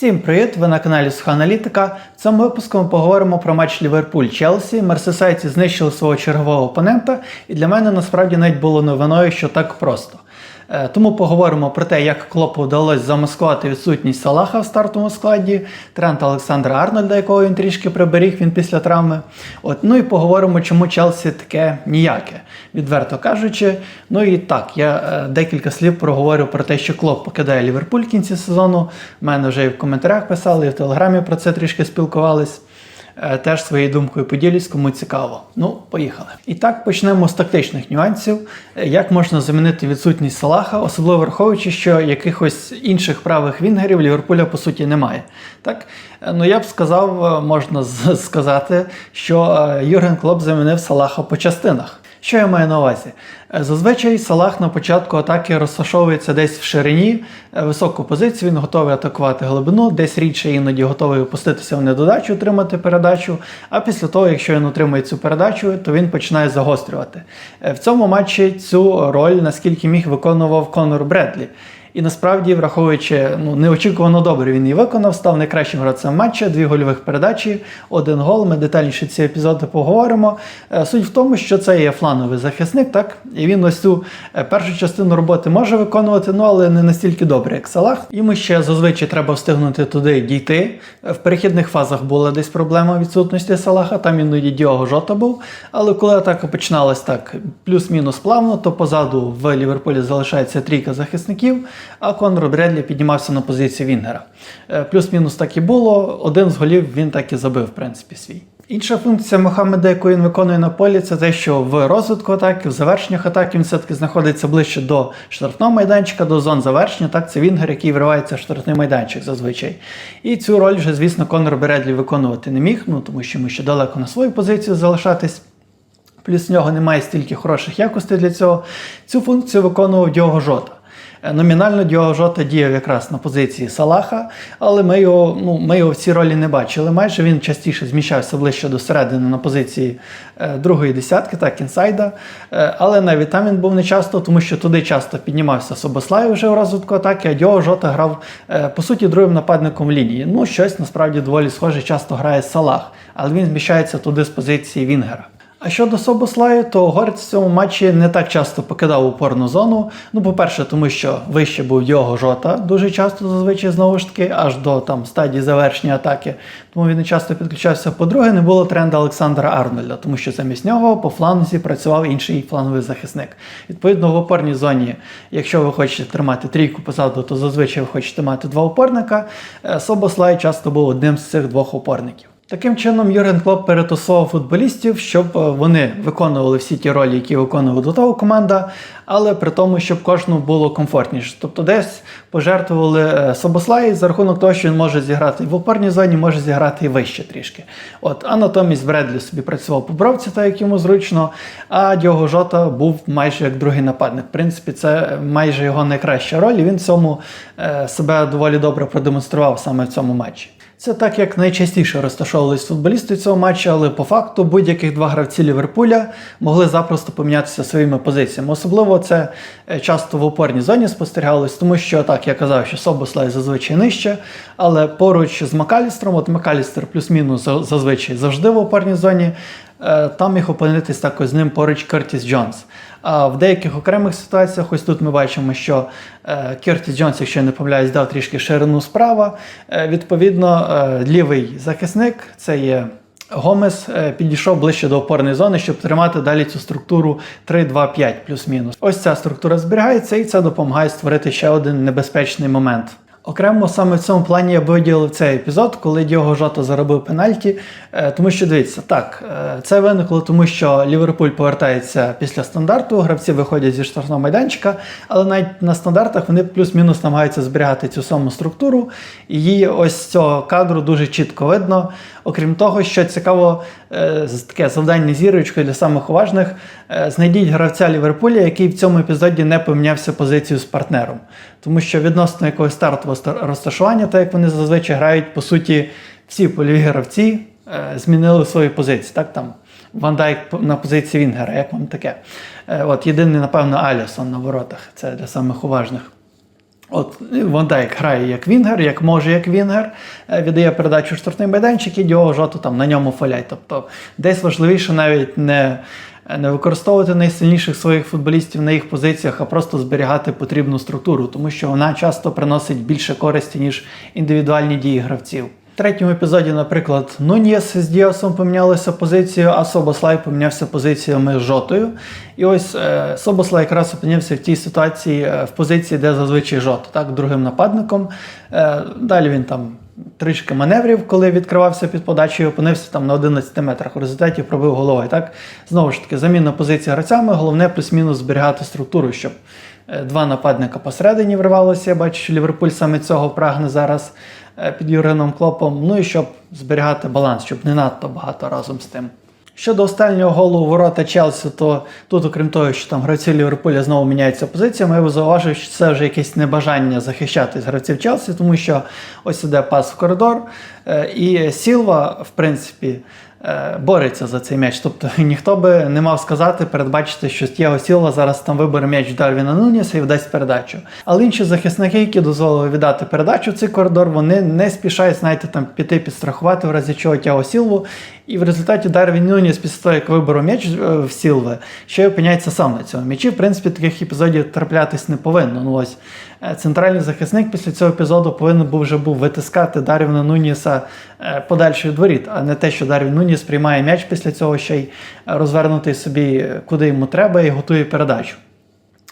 Всім привіт! Ви на каналі Суха Аналітика. В цьому випуску ми поговоримо про матч Ліверпуль Челсі. Мерсесайці знищили свого чергового опонента, і для мене насправді навіть було новиною, що так просто. Е, Тому поговоримо про те, як Клопу вдалося замаскувати відсутність Салаха в стартовому складі, тренд Олександра Арнольда, якого він трішки приберіг він після травми. От, ну і поговоримо, чому Челсі таке ніяке, відверто кажучи. Ну і так, я е, декілька слів проговорю про те, що Клоп покидає Ліверпуль в кінці сезону. У мене вже і в коментарях писали, і в телеграмі про це трішки спілкувались. Е, Теж своєю думкою поділюсь, кому цікаво. Ну, поїхали. І так почнемо з тактичних нюансів. Е, Як можна замінити відсутність Салаха, особливо враховуючи, що якихось інших правих вінгерів Ліверпуля по суті немає. Так, Е, ну я б сказав, можна сказати, що Юрген Клоп замінив Салаха по частинах. Що я маю на увазі? Е, Зазвичай Салах на початку атаки розташовується десь в ширині, е, високу позицію, він готовий атакувати глибину, десь рідше іноді готовий опуститися в недодачу, отримати передачу. А після того, якщо він отримує цю передачу, то він починає загострювати. Е, В цьому матчі цю роль, наскільки міг, виконував Конор Бредлі. І насправді, враховуючи ну, неочікувано добре, він і виконав, став найкращим гравцем матча, дві гольових передачі, один гол. Ми детальніше ці епізоди поговоримо. Е, Суть в тому, що це є флановий захисник, так? І він ось цю е, першу частину роботи може виконувати, ну але не настільки добре, як Салах. Йому ще зазвичай треба встигнути туди дійти. Е, В перехідних фазах була десь проблема відсутності Салаха, там іноді Діого Жота був. Але коли атака починалась так плюс-мінус плавно, то позаду в Ліверпулі залишається трійка захисників, а Конор Бредлі піднімався на позицію Вінгера. Е, Плюс-мінус так і було. Один з голів він так і забив, в принципі, свій. Інша функція Мохамеда, яку він виконує на полі, це те, що в розвитку атаки, в завершеннях атаки він все-таки знаходиться ближче до штрафного майданчика, до зон завершення. Так, це Вінгер, який вривається в штрафний майданчик зазвичай. І цю роль вже, звісно, Конор Бредлі виконувати не міг, ну тому що йому ще далеко на свою позицію залишатись. Плюс в нього немає стільки хороших якостей для цього. Цю функцію виконував Діого Жота. Е, Номінально Діого Жота діяв якраз на позиції Салаха, але ми його, ну, ми його в цій ролі не бачили. Майже він частіше зміщався ближче до середини на позиції е, другої десятки, так, інсайда. Е, але навіть там він був не часто, тому що туди часто піднімався Собослай вже у розвитку атаки, а Діого Жота грав, по суті, другим нападником лінії. Ну, щось насправді доволі схоже, часто грає Салах, але він зміщається туди з позиції Вінгера. А щодо Собослаю, то Горець в цьому матчі не так часто покидав упорну зону. Ну, по-перше, тому що вище був його жота дуже часто, зазвичай знову ж таки, аж до там стадії завершення атаки. Тому він не часто підключався. По-друге, не було тренда Олександра Арнольда, тому що замість нього по фланзі працював інший фланговий захисник. Відповідно, в опорній зоні, якщо ви хочете тримати трійку позаду, то зазвичай ви хочете мати два опорника. Е, Собослай часто був одним з цих двох опорників. Таким чином, Юрген Клоп перетасував футболістів, щоб е, вони виконували всі ті ролі, які виконувала до того команда, але при тому, щоб кожному було комфортніше. Тобто десь пожертвували е, Собослай за рахунок того, що він може зіграти і в опорній зоні, може зіграти і вище трішки. От, а натомість Бредлі собі працював по бровці, так як йому зручно, а Діого Жота був майже як другий нападник. В принципі, це майже його найкраща роль, і він в цьому е, себе доволі добре продемонстрував саме в цьому матчі. Це так, як найчастіше розташовувались футболісти цього матчу, але по факту будь-яких два гравці Ліверпуля могли запросто помінятися своїми позиціями. Особливо це е, часто в опорній зоні спостерігалось, тому що так я казав, що Собослай зазвичай нижче, але поруч з Макалістром, от Макалістер плюс-мінус зазвичай завжди в опорній зоні. Е, Там міг опинитись також з ним поруч Кертіс Джонс. А в деяких окремих ситуаціях, ось тут ми бачимо, що е, Кертіс Джонс, якщо я не помиляюсь, дав трішки ширину справа. Е, відповідно, лівий захисник це є. Гомес підійшов ближче до опорної зони, щоб тримати далі цю структуру 3-2-5 плюс-мінус. Ось ця структура зберігається, і це допомагає створити ще один небезпечний момент. Окремо саме в цьому плані я би виділив цей епізод, коли Діого Жота заробив пенальті. Е, Тому що дивіться, так, е, це виникло тому, що Ліверпуль повертається після стандарту, гравці виходять зі штрафного майданчика, але навіть на стандартах вони плюс-мінус намагаються зберігати цю саму структуру. І її ось цього кадру дуже чітко видно. Окрім того, що цікаво, е, таке завдання зірочкою для самих уважних. Знайдіть гравця Ліверпуля, який в цьому епізоді не помінявся позицію з партнером. Тому що відносно якогось стартового розташування, так як вони зазвичай грають, по суті, всі польові гравці е, змінили свої позиції. Так, там Ван Дайк на позиції Вінгера, як вам таке? Е, От єдиний, напевно, Алісон на воротах. Це для самих уважних. От Ван Дайк грає як Вінгер, як може як Вінгер, е, віддає передачу штрафний майданчик і Діого Жоту там на ньому фалять. Тобто десь важливіше навіть не, не використовувати найсильніших своїх футболістів на їх позиціях, а просто зберігати потрібну структуру, тому що вона часто приносить більше користі, ніж індивідуальні дії гравців. В третьому епізоді, наприклад, Нуньєс з Діасом помінялися позицією, а Собослай помінявся позиціями з Жотою. І ось е, Собослай якраз опинився в тій ситуації е, в позиції, де зазвичай Жота, так, другим нападником. Е, далі він там трішки маневрів, коли відкривався під подачею, опинився там на 11 метрах. У результаті пробив головою. Так? Знову ж таки, заміна позиції гравцями, головне плюс-мінус зберігати структуру, щоб е, два нападника посередині вривалося. Я бачу, що Ліверпуль саме цього прагне зараз е, під Юрином Клопом. Ну і щоб зберігати баланс, щоб не надто багато разом з тим. Щодо останнього голу ворота Челсі, то тут, окрім того, що там гравці Ліверпуля знову міняються позиціями, я зауважив, що це вже якесь небажання захищати з гравців Челсі, тому що ось іде пас в коридор, е, і Сілва, в принципі, е, бореться за цей м'яч. Тобто ніхто би не мав сказати, передбачити, що Тєго Сілва зараз там вибере м'яч в Дарвіна Нуніса і вдасть передачу. Але інші захисники, які дозволили віддати передачу в цей коридор, вони не спішають, знаєте, там піти підстрахувати, в разі чого Тєго Сілву. І в результаті Дарвін Нуніс після того, як вибору м'яч е, в Сілви, ще й опиняється сам на цьому м'ячі. В принципі, таких епізодів траплятись не повинно. Ну ось е, центральний захисник після цього епізоду повинен був вже був витискати Дарвіна Нуніса е, подальше від воріт, а не те, що Дарвін Нуніс приймає м'яч після цього ще й розвернутий собі куди йому треба і готує передачу.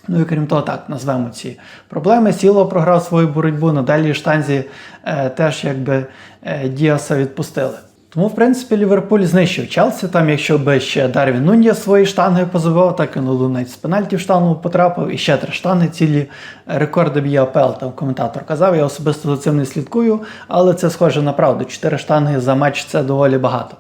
Ну і крім того, так, назвемо ці проблеми. Сіло програв свою боротьбу, на дальній штанзі е, теж якби е, Діаса відпустили. Тому, в принципі, Ліверпуль знищив Челсі. Там, якщо би ще Дарвін Нунья свої штанги позабивав, так і навіть з пенальті в штангу потрапив, і ще три штанги, цілі рекорди б'є АПЛ, там коментатор казав. Я особисто за цим не слідкую, але це схоже на правду. Чотири штанги за матч це доволі багато.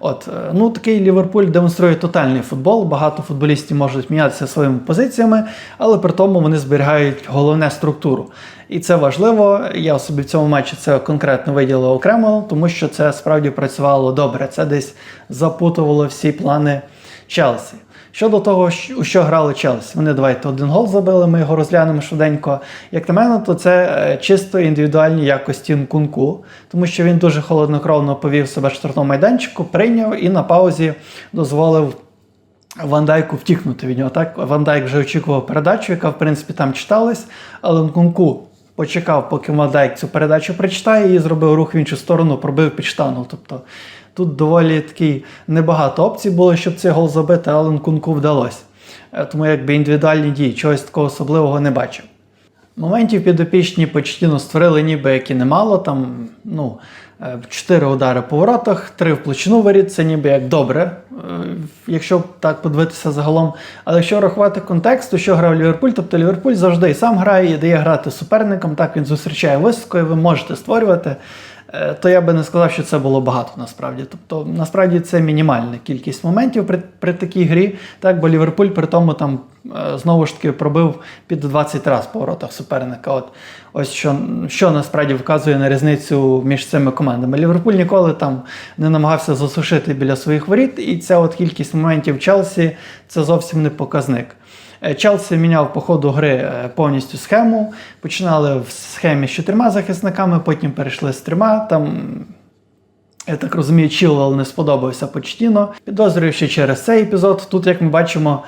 От, е, ну такий Ліверпуль демонструє тотальний футбол. Багато футболістів можуть мінятися своїми позиціями, але при тому вони зберігають головне структуру. І це важливо. Я собі в цьому матчі це конкретно виділив окремо, тому що це справді працювало добре. Це десь запутувало всі плани Челсі. Щодо того, у що грали Челсі, вони давайте один гол забили, ми його розглянемо швиденько. Як на мене, то це е, чисто індивідуальні якості Нкунку, тому що він дуже холоднокровно повів себе в штрафному майданчику, прийняв і на паузі дозволив. Ван Дайку втікнути від нього. Так Ван Дайк вже очікував передачу, яка в принципі там читалась, але Нкунку почекав, поки Ван Дайк цю передачу прочитає, і зробив рух в іншу сторону, пробив під штану. Тобто тут доволі такий небагато опцій було, щоб цей гол забити, але Нкунку вдалося. Е, Тому якби індивідуальні дії, чогось такого особливого не бачив. Моментів підопічні почтіно створили ніби як і немало. Там, ну, е, чотири удари по воротах, три в площину воріт, це ніби як добре, е, якщо так подивитися загалом. Але якщо рахувати контекст, то що грав Ліверпуль, тобто Ліверпуль завжди і сам грає, і дає грати суперникам, так він зустрічає високо, і ви можете створювати. Е, То я би не сказав, що це було багато насправді. Тобто, насправді це мінімальна кількість моментів при, при такій грі. Так, бо Ліверпуль при тому там е, знову ж таки пробив під 20 разів по воротах суперника. От ось що, що насправді вказує на різницю між цими командами. Ліверпуль ніколи там не намагався засушити біля своїх воріт, і ця от кількість моментів Челсі це зовсім не показник. Е, Челсі міняв по ходу гри е, повністю схему. Починали в схемі з чотирма захисниками, потім перейшли з трьома. Там, я так розумію, Чілвел не сподобався почтіно. Підозрюю, що через цей епізод. Тут, як ми бачимо,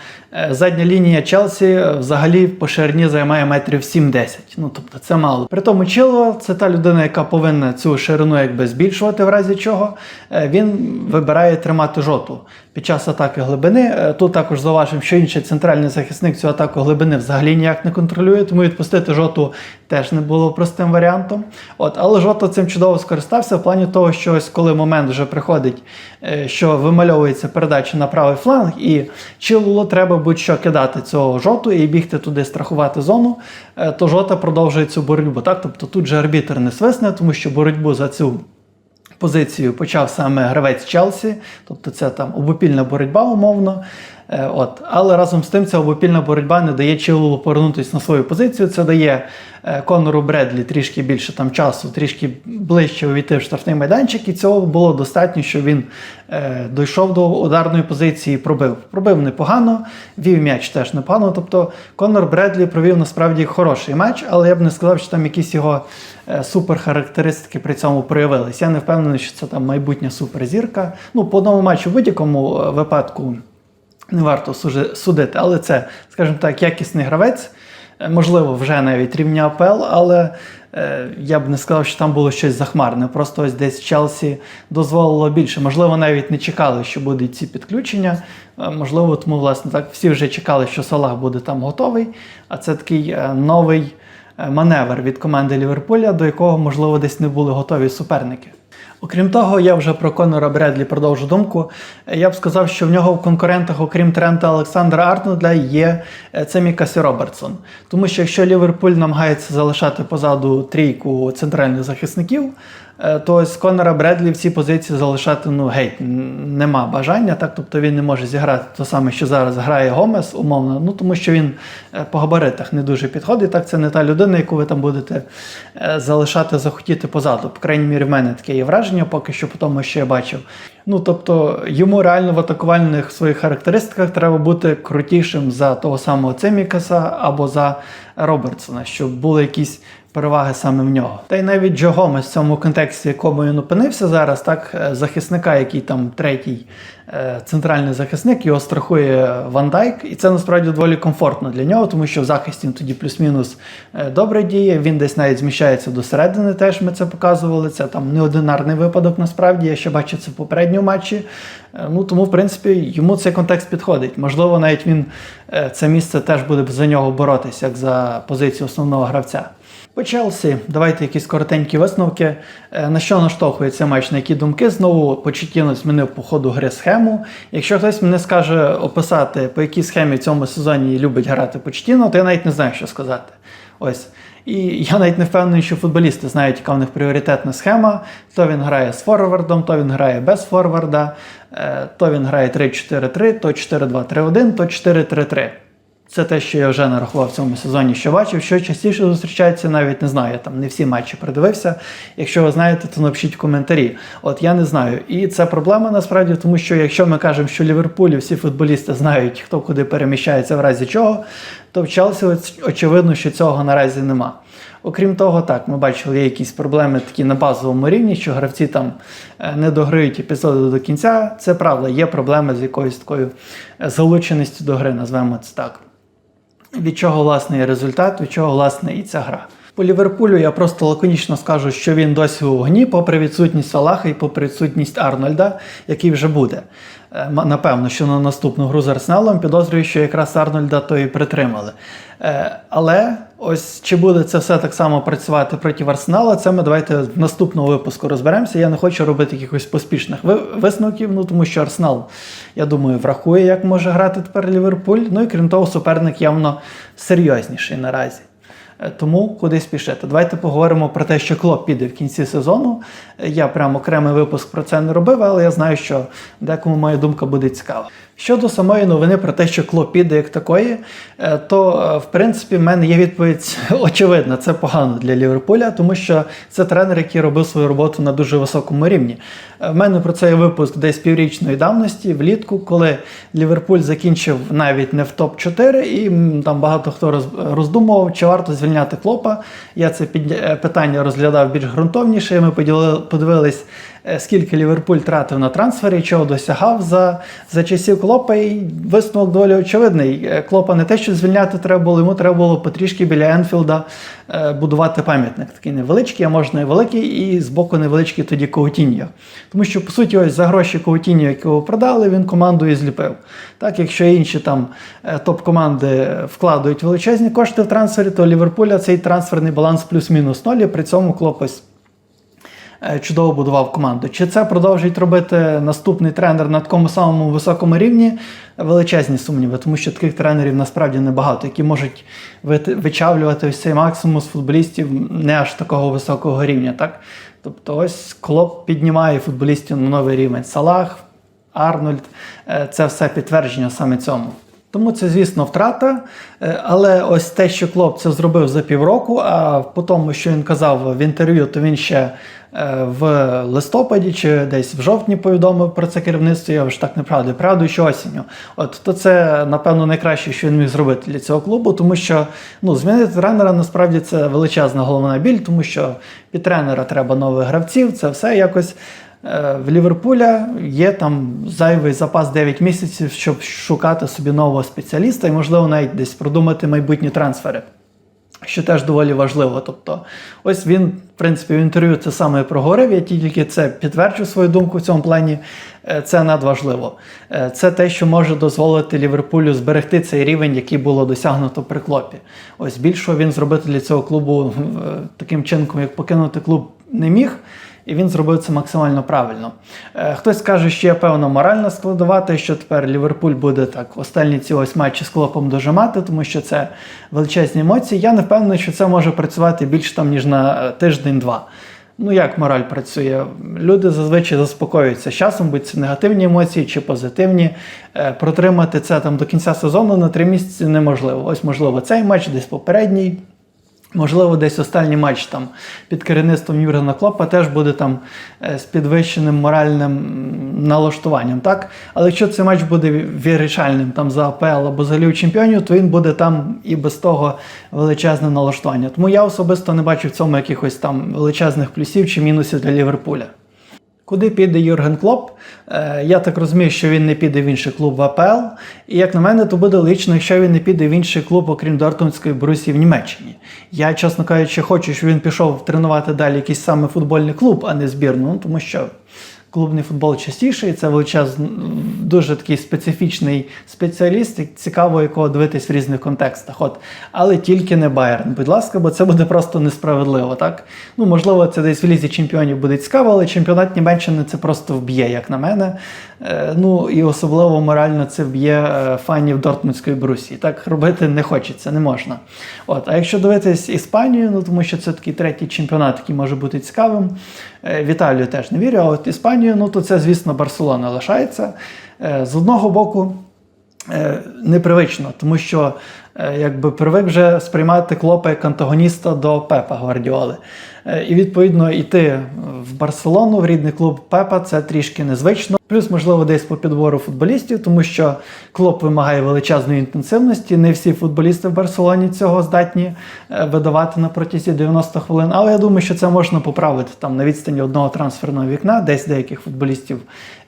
задня лінія Челсі взагалі по ширині займає метрів 7-10. Ну тобто це мало. При тому Чілвел це та людина, яка повинна цю ширину якби збільшувати, в разі чого. Він вибирає тримати жоту під час атаки глибини. Е, Тут також зауважимо, що інший центральний захисник цю атаку глибини взагалі ніяк не контролює, тому відпустити жоту теж не було простим варіантом. От, Але жота цим чудово скористався в плані того, що ось коли момент вже приходить, е, що вимальовується передача на правий фланг, і Чилулу треба будь-що кидати цього жоту і бігти туди, страхувати зону, е, то жота продовжує цю боротьбу. Так? Тобто тут же арбітер не свисне, тому що боротьбу за цю позицію почав саме гравець Челсі, тобто це там обопільна боротьба умовно. Е, От. Але разом з тим ця обопільна боротьба не дає Чилулу повернутися на свою позицію. Це дає е, Конору Бредлі трішки більше там часу, трішки ближче увійти в штрафний майданчик, і цього було достатньо, щоб він е, дійшов до ударної позиції і пробив. Пробив непогано, вів м'яч теж непогано. Тобто Конор Бредлі провів насправді хороший матч, але я б не сказав, що там якісь його е, суперхарактеристики при цьому проявились. Я не впевнений, що це там майбутня суперзірка. Ну, по одному матчу в будь-якому випадку не варто судити, але це, скажімо так, якісний гравець, е, можливо, вже навіть рівня АПЛ, але е, я б не сказав, що там було щось захмарне. Просто ось десь Челсі дозволило більше. Можливо, навіть не чекали, що будуть ці підключення. Е, можливо, тому, власне, так всі вже чекали, що Салах буде там готовий. А це такий е, новий е, маневр від команди Ліверпуля, до якого, можливо, десь не були готові суперники. Окрім того, я вже про Конора Бредлі продовжу думку. Я б сказав, що в нього в конкурентах, окрім Трента Олександра Арнольда, є е, це Мікасі Робертсон. Тому що якщо Ліверпуль намагається залишати позаду трійку центральних захисників, е, то ось Конора Бредлі в цій позиції залишати ну геть нема бажання. Так, тобто він не може зіграти те саме, що зараз грає Гомес, умовно. Ну тому що він е, по габаритах не дуже підходить. Так, це не та людина, яку ви там будете залишати, захотіти позаду. По крайній мірі, в мене таке є враження, поки що по тому, що я бачив. Ну тобто йому реально в атакувальних своїх характеристиках треба бути крутішим за того самого Цемікаса або за Робертсона, щоб були якісь переваги саме в нього. Та й навіть Джо Гомес в цьому контексті, в якому він опинився зараз, так е, захисника, який там третій е, центральний захисник, його страхує Ван Дайк, і це насправді доволі комфортно для нього, тому що в захисті він тоді плюс-мінус е, добре діє. Він десь навіть зміщається до середини. Теж ми це показували. Це там неодинарний випадок. Насправді я ще бачив це в попередньому матчі. Ну тому, в принципі, йому цей контекст підходить. Можливо, навіть він це місце теж буде за нього боротися, як за позицію основного гравця. По Челсі, давайте якісь коротенькі висновки. Е, На що наштовхує цей матч, на які думки? Знову Почетіно змінив по ходу гри схему. Якщо хтось мені скаже описати, по якій схемі в цьому сезоні любить грати Почетіно, то я навіть не знаю, що сказати. Ось. І я навіть не впевнений, що футболісти знають, яка в них пріоритетна схема. То він грає з форвардом, то він грає без форварда, е, то він грає 3-4-3, то 4-2-3-1, то 4-3-3. Це те, що я вже нарахував в цьому сезоні, що бачив. Що частіше зустрічається, навіть не знаю. Я там не всі матчі придивився. Якщо ви знаєте, то напишіть коментарі. От я не знаю. І це проблема насправді, тому що якщо ми кажемо, що Ліверпулі всі футболісти знають, хто куди переміщається в разі чого, то в Челсі очевидно, що цього наразі нема. Окрім того, так, ми бачили, є якісь проблеми такі на базовому рівні, що гравці там е, не дограють епізоди до кінця. Це правда, є проблеми з якоюсь такою е, залученістю до гри, назвемо це так від чого власне є результат, від чого власне і ця гра. По Ліверпулю я просто лаконічно скажу, що він досі у вогні, попри відсутність Салаха і попри відсутність Арнольда, який вже буде. Е, Напевно, що на наступну гру з Арсеналом підозрюю, що якраз Арнольда то і притримали. Е, Але ось чи буде це все так само працювати проти Арсенала, це ми давайте в наступному випуску розберемося. Я не хочу робити якихось поспішних висновків, ну тому що Арсенал, я думаю, врахує, як може грати тепер Ліверпуль. Ну і крім того, суперник явно серйозніший наразі. Е, Тому куди спішити. Давайте поговоримо про те, що Клоп піде в кінці сезону. Е, Я прям окремий випуск про це не робив, але я знаю, що декому моя думка буде цікава. Щодо самої новини про те, що Клоп піде як такої, е, то в принципі в мене є відповідь очевидна. Це погано для Ліверпуля, тому що це тренер, який робив свою роботу на дуже високому рівні. В мене про це є випуск десь піврічної давності, влітку, коли Ліверпуль закінчив навіть не в топ-4, і там багато хто роздумував, чи варто звільняти Клопа. Я це е, питання розглядав більш ґрунтовніше. Ми подивились, скільки Ліверпуль тратив на трансфері, чого досягав за, за часів Клопа. І висновок доволі очевидний. Е, Клопа не те, що звільняти треба було, йому треба було потрішки біля Енфілда е, будувати пам'ятник. Такий невеличкий, а можна і великий, і збоку невеличкий тоді Коутіньо. Тому що, по суті, ось за гроші Коутіньо, якого продали, він команду і зліпив. Так, якщо інші там е, топ-команди вкладають величезні кошти в трансфері, то Ліверпуля цей трансферний баланс плюс-мінус ноль, при цьому Клоп ось е, чудово будував команду. Чи це продовжить робити наступний тренер на такому самому високому рівні? Величезні сумніви, тому що таких тренерів насправді небагато, які можуть вичавлювати ось цей максимум з футболістів не аж такого високого рівня. Так? Тобто ось Клоп піднімає футболістів на новий рівень. Салах, Арнольд. Е, Це все підтвердження саме цьому. Тому це, звісно, втрата. Е, Але ось те, що Клоп це зробив за півроку, а по тому, що він казав в інтерв'ю, то він ще е, в листопаді чи десь в жовтні повідомив про це керівництво. Я вже так не правда, правду, що осінню. От то це напевно найкраще, що він міг зробити для цього клубу, тому що ну змінити тренера насправді це величезна головна біль, тому що під тренера треба нових гравців. Це все якось. Е, В Ліверпуля є там зайвий запас 9 місяців, щоб шукати собі нового спеціаліста і, можливо, навіть десь продумати майбутні трансфери, що теж доволі важливо. Тобто, ось він, в принципі, в інтерв'ю це саме проговорив, я тільки це підтверджу свою думку в цьому плані. Е, Це надважливо. Е, Це те, що може дозволити Ліверпулю зберегти цей рівень, який було досягнуто при клопі. Ось більшого він зробити для цього клубу таким чинком, як покинути клуб, не міг. І він зробив це максимально правильно. Е, Хтось скаже, що є певна моральна складова, те, що тепер Ліверпуль буде так останні ці ось матчі з клопом дожимати, тому що це величезні емоції. Я не впевнений, що це може працювати більш там, ніж на е, тиждень-два. Ну, як мораль працює? Люди зазвичай заспокоюються з часом, будь це негативні емоції чи позитивні. Е, Протримати це там до кінця сезону на три місяці неможливо. Ось, можливо, цей матч, десь попередній. Можливо, десь останній матч там під керівництвом Юргена Клопа теж буде там е, з підвищеним моральним налаштуванням, так? Але якщо цей матч буде вирішальним там за АПЛ або за Лігу чемпіонів, то він буде там і без того величезне налаштування. Тому я особисто не бачу в цьому якихось там величезних плюсів чи мінусів для Ліверпуля. Куди піде Юрген Клоп? Е, Я так розумію, що він не піде в інший клуб в АПЛ. І як на мене, то буде логічно, якщо він не піде в інший клуб, окрім Дортмундської Борусії в Німеччині. Я, чесно кажучи, хочу, щоб він пішов тренувати далі якийсь саме футбольний клуб, а не збірну, ну, тому що клубний футбол частіший, це величезний, дуже такий специфічний спеціаліст, і цікаво якого дивитись в різних контекстах. От. Але тільки не Байерн, будь ласка, бо це буде просто несправедливо. Так? Ну, можливо, це десь в лізі чемпіонів буде цікаво, але чемпіонат Німеччини це просто вб'є, як на мене. Е, ну і особливо морально це вб'є е, фанів Дортмундської Брусії. Так робити не хочеться, не можна. От. А якщо дивитись Іспанію, ну тому що це такий третій чемпіонат, який може бути цікавим. Е, В Італію теж не вірю, а от Іспанію, ну то це, звісно, Барселона лишається. Е, З одного боку, е, непривично, тому що якби привик вже сприймати клопа як антагоніста до Пепа Гвардіоли. Е, І відповідно йти в Барселону, в рідний клуб Пепа, це трішки незвично. Плюс, можливо, десь по підбору футболістів, тому що клоп вимагає величезної інтенсивності. Не всі футболісти в Барселоні цього здатні е, видавати на протязі 90 хвилин. Але я думаю, що це можна поправити там на відстані одного трансферного вікна, десь деяких футболістів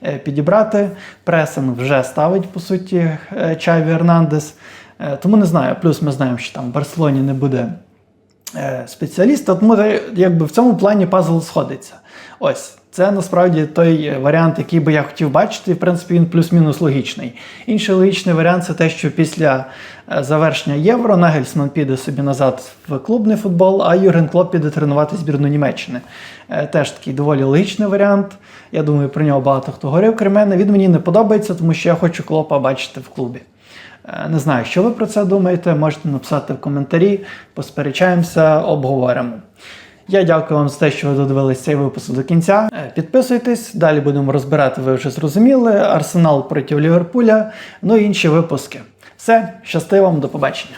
е, підібрати. Пресинг вже ставить по суті Чаві Ернандес. Тому не знаю. Плюс ми знаємо, що там в Барселоні не буде спеціаліста. Тому е, якби в цьому плані пазл сходиться. Ось. Це насправді той е, варіант, який би я хотів бачити, в принципі він плюс-мінус логічний. Інший логічний варіант це те, що після е, завершення євро Нагельсман піде собі назад в клубний футбол, а Юрген Клоп піде тренувати збірну Німеччини. Е, Теж такий доволі логічний варіант. Я думаю, про нього багато хто говорив крім мене. Він мені не подобається, тому що я хочу клопа бачити в клубі. Е, Не знаю, що ви про це думаєте. Можете написати в коментарі, посперечаємося, обговоримо. Я дякую вам за те, що ви додивились цей випуск до кінця. Е, Підписуйтесь, далі будемо розбирати, ви вже зрозуміли. Арсенал проти Ліверпуля, ну і інші випуски. Все, щасти вам, до побачення.